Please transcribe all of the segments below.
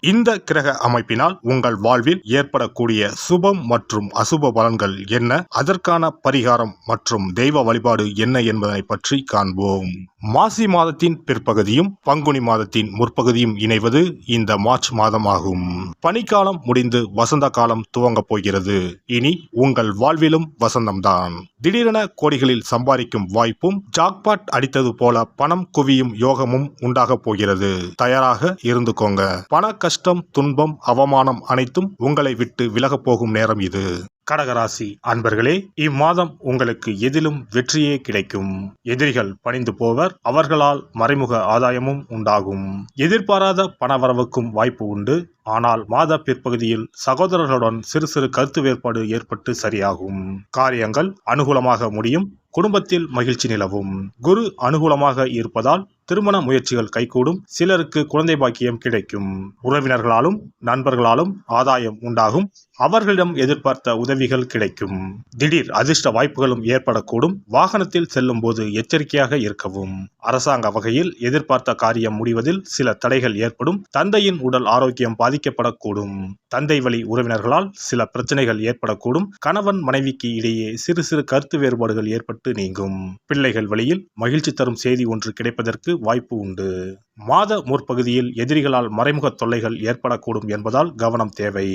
இந்த கிரக அமைப்பினால் உங்கள் வாழ்வில் ஏற்படக்கூடிய சுபம் மற்றும் அசுப பலன்கள் என்ன? அதற்கான பரிகாரம் மற்றும் தெய்வ வழிபாடு என்ன என்பதனை பற்றி காண்போம். மாசி மாதத்தின் பிற்பகுதியும் பங்குனி மாதத்தின் முற்பகுதியும் இணைவது இந்த மார்ச் மாதமாகும். பனிக்காலம் முடிந்து வசந்த காலம் துவங்கப் போகிறது. இனி உங்கள் வாழ்விலும் வசந்தம்தான். திடீரென கோடிகளில் சம்பாதிக்கும் வாய்ப்பும் ஜாக்பாட் அடித்தது போல பணம் குவியும் யோகமும் உண்டாகப் போகிறது. தயாராக இருந்துக்கோங்க. பண கஷ்டம் துன்பம் அவமானம் அனைத்தும் உங்களை விட்டு விலகப் போகும் நேரம் இது. கடகராசி அன்பர்களே இம்மாதம் உங்களுக்கு எதிலும் வெற்றியே கிடைக்கும். எதிரிகள் பணிந்து போவர் அவர்களால் மறைமுக ஆதாயமும் உண்டாகும். எதிர்பாராத பணவரவுக்கும் வாய்ப்பு உண்டு. ஆனால் மாத பிற்பகுதியில் சகோதரர்களுடன் சிறு சிறு கருத்து வேறுபாடு ஏற்பட்டு சரியாகும். காரியங்கள் அனுகூலமாக முடியும் குடும்பத்தில் மகிழ்ச்சி நிலவும். குரு அனுகூலமாக இருப்பதால் திருமண முயற்சிகள் கைகூடும். சிலருக்கு குழந்தை பாக்கியம் கிடைக்கும். உறவினர்களாலும் நண்பர்களாலும் ஆதாயம் உண்டாகும். அவர்களிடம் எதிர்பார்த்த உதவிகள் கிடைக்கும். திடீர் அதிர்ஷ்ட வாய்ப்புகளும் ஏற்படக்கூடும். வாகனத்தில் செல்லும் போது எச்சரிக்கையாக இருக்கவும். அரசாங்க வகையில் எதிர்பார்த்த காரியம் முடிவதில் சில தடைகள் ஏற்படும். தந்தையின் உடல் ஆரோக்கியம் பாதிக்கப்படக்கூடும். தந்தை வழி உறவினர்களால் சில பிரச்சனைகள் ஏற்படக்கூடும். கணவன் மனைவிக்கு இடையே சிறு சிறு கருத்து வேறுபாடுகள் ஏற்பட்டு நீங்கும். பிள்ளைகள் வழியில் மகிழ்ச்சி தரும் செய்தி ஒன்று கிடைப்பதற்கு வாய்ப்பு உண்டு. மாத முற்பகுதியில் எதிரிகளால் மறைமுக தொல்லைகள் ஏற்படக்கூடும் என்பதால் கவனம் தேவை.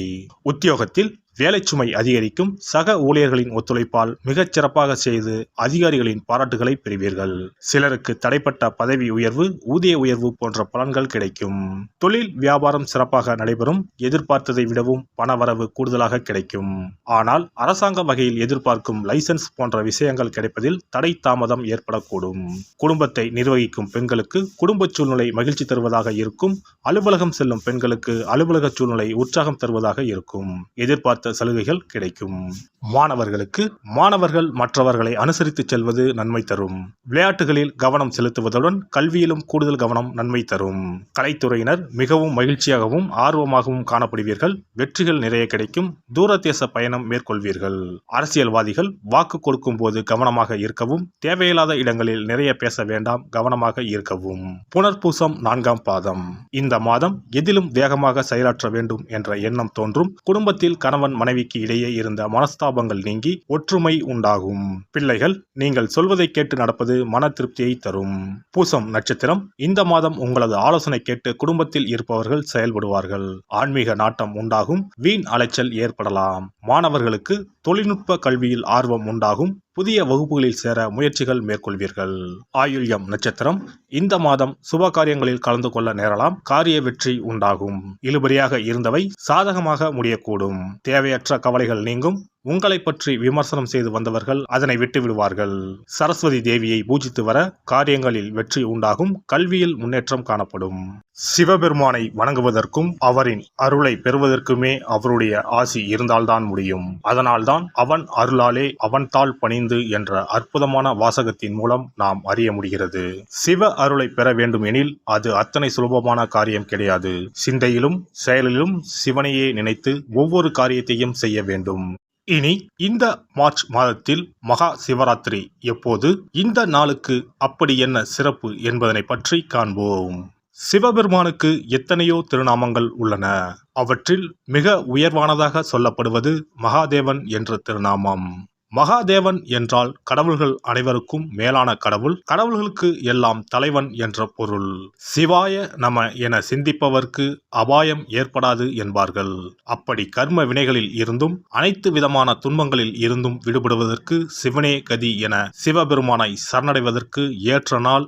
உத்தியோகத்தில் வேலைச்சுமை அதிகரிக்கும் சக ஊழியர்களின் ஒத்துழைப்பால் மிகச் சிறப்பாக செய்து அதிகாரிகளின் பாராட்டுகளை பெறுவீர்கள். சிலருக்கு தடைப்பட்ட பதவி உயர்வு ஊதிய உயர்வு போன்ற பலன்கள் கிடைக்கும். தொழில் வியாபாரம் சிறப்பாக நடைபெறும் எதிர்பார்த்ததை விடவும் பணவரவு கூடுதலாக கிடைக்கும். ஆனால் அரசாங்க வகையில் எதிர்பார்க்கும் லைசன்ஸ் போன்ற விஷயங்கள் கிடைப்பதில் தடை தாமதம் ஏற்படக்கூடும். குடும்பத்தை நிர்வகிக்கும் பெண்களுக்கு குடும்ப சூழ்நிலை மகிழ்ச்சி தருவதாக இருக்கும் அலுவலகம் செல்லும் பெண்களுக்கு அலுவலக சூழ்நிலை உற்சாகம் தருவதாக இருக்கும். எதிர்பார்த்த சலுகைகள் கிடைக்கும். மாணவர்களுக்கு மாணவர்கள் மற்றவர்களை அனுசரித்து செல்வது நன்மை தரும். விளையாட்டுகளில் கவனம் செலுத்துவதுடன் கல்வியிலும் கூடுதல் கவனம் நன்மை தரும். கலைத்துறையினர் மிகவும் மகிழ்ச்சியாகவும் ஆர்வமாகவும் காணப்படுவீர்கள். வெற்றிகள் நிறைய கிடைக்கும். தூரதேச பயணம் மேற்கொள்வீர்கள். அரசியல்வாதிகள் வாக்கு கொடுக்கும் போது கவனமாக இருக்கவும் தேவையில்லாத இடங்களில் நிறைய பேச வேண்டாம் கவனமாக இருக்கவும். புனர்பூசம் நான்காம் பாதம். இந்த மாதம் எதிலும் வேகமாக செயலாற்ற வேண்டும் என்ற எண்ணம் தோன்றும். குடும்பத்தில் கணவன் மனைவிக்கு இடையே இருந்த மனஸ்தாபங்கள் நீங்கி ஒற்றுமை உண்டாகும். பிள்ளைகள் நீங்கள் சொல்வதை கேட்டு நடப்பது மன திருப்தியை தரும். பூசம் நட்சத்திரம் இந்த மாதம் உங்களது ஆலோசனை கேட்டு குடும்பத்தில் இருப்பவர்கள் செயல்படுவார்கள். ஆன்மீக நாட்டம் உண்டாகும் வீண் அலைச்சல் ஏற்படலாம். மாணவர்களுக்கு தொழில்நுட்ப கல்வியில் ஆர்வம் உண்டாகும். புதிய வகுப்புகளில் சேர முயற்சிகள் மேற்கொள்வீர்கள். ஆயுள்யம் நட்சத்திரம். இந்த மாதம் சுப காரியங்களில் கலந்து கொள்ள நேரலாம். காரிய வெற்றி உண்டாகும். இழுபறியாக இருந்தவை சாதகமாக முடியக்கூடும். தேவையற்ற கவலைகள் நீங்கும். உங்களை பற்றி விமர்சனம் செய்து வந்தவர்கள் அதனை விட்டு விடுவார்கள் சரஸ்வதி தேவியை பூஜித்து வர காரியங்களில் வெற்றி உண்டாகும் கல்வியில் முன்னேற்றம் காணப்படும். சிவபெருமானை வணங்குவதற்கும் அவரின் அருளை பெறுவதற்குமே அவருடைய ஆசி இருந்தால்தான் முடியும். அதனால்தான் அவன் அருளாலே அவன் தாள் பணிந்து என்ற அற்புதமான வாசகத்தின் மூலம் நாம் அறிய முடிகிறது. சிவ அருளை பெற வேண்டும் எனில் அது அத்தனை சுலபமான காரியம் கிடையாது. சிந்தையிலும் செயலிலும் சிவனையே நினைத்து ஒவ்வொரு காரியத்தையும் செய்ய வேண்டும். இனி இந்த மார்ச் மாதத்தில் மகா சிவராத்திரி. எப்போது? இந்த நாளுக்கு அப்படி என்ன சிறப்பு என்பதனை பற்றி காண்போம். சிவபெருமானுக்கு எத்தனையோ திருநாமங்கள் உள்ளன. அவற்றில் மிக உயர்வானதாக சொல்லப்படுவது மகாதேவன் என்ற திருநாமம். மகாதேவன் என்றால் கடவுள்கள் அனைவருக்கும் மேலான கடவுள். கடவுள்களுக்கு எல்லாம் தலைவன் என்ற பொருள். சிவாய நம என சிந்திப்பவர்க்கு அபாயம் ஏற்படாது என்பார்கள். அப்படி கர்ம வினைகளில் இருந்தும் அனைத்து விதமான துன்பங்களில் இருந்தும் விடுபடுவதற்கு சிவனே கதி என சிவபெருமானை சரணடைவதற்கு ஏற்ற நாள்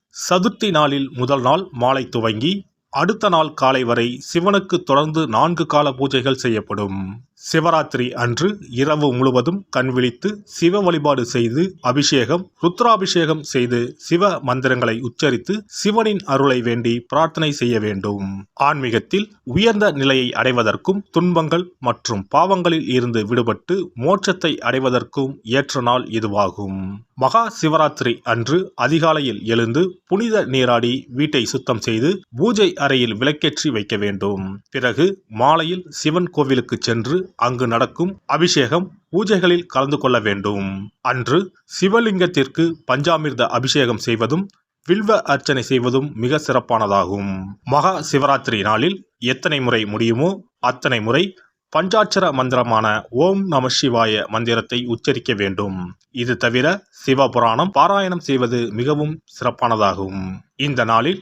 சதுர்த்தி நாளில் முதல் நாள் மாலை துவங்கி அடுத்த நாள் காலை வரை சிவனுக்கு தொடர்ந்து நான்கு கால பூஜைகள் செய்யப்படும். சிவராத்திரி அன்று இரவு முழுவதும் கண் விழித்து சிவ வழிபாடு செய்து அபிஷேகம் ருத்ராபிஷேகம் செய்து சிவ மந்திரங்களை உச்சரித்து சிவனின் அருளை வேண்டி பிரார்த்தனை செய்ய வேண்டும். ஆன்மீகத்தில் உயர்ந்த நிலையை அடைவதற்கும் துன்பங்கள் மற்றும் பாவங்களில் இருந்து விடுபட்டு மோட்சத்தை அடைவதற்கும் ஏற்ற நாள் இதுவாகும். மகா சிவராத்திரி அன்று அதிகாலையில் எழுந்து புனித நீராடி வீட்டை சுத்தம் செய்து பூஜை அறையில் விளக்கேற்றி வைக்க வேண்டும். பிறகு மாலையில் சிவன் கோவிலுக்கு சென்று அங்கு நடக்கும் அபிஷேகம் பூஜைகளில் கலந்து கொள்ள வேண்டும். அன்று சிவலிங்கத்திற்கு பஞ்சாமிர்த அபிஷேகம் செய்வதும் வில்வ அர்ச்சனை செய்வதும் மிக சிறப்பானதாகும். மகா சிவராத்திரி நாளில் எத்தனை முறை முடியுமோ அத்தனை முறை பஞ்சாட்சர மந்திரமான ஓம் நம சிவாய மந்திரத்தை உச்சரிக்க வேண்டும். இது தவிர சிவபுராணம் பாராயணம் செய்வது மிகவும் சிறப்பானதாகும். இந்த நாளில்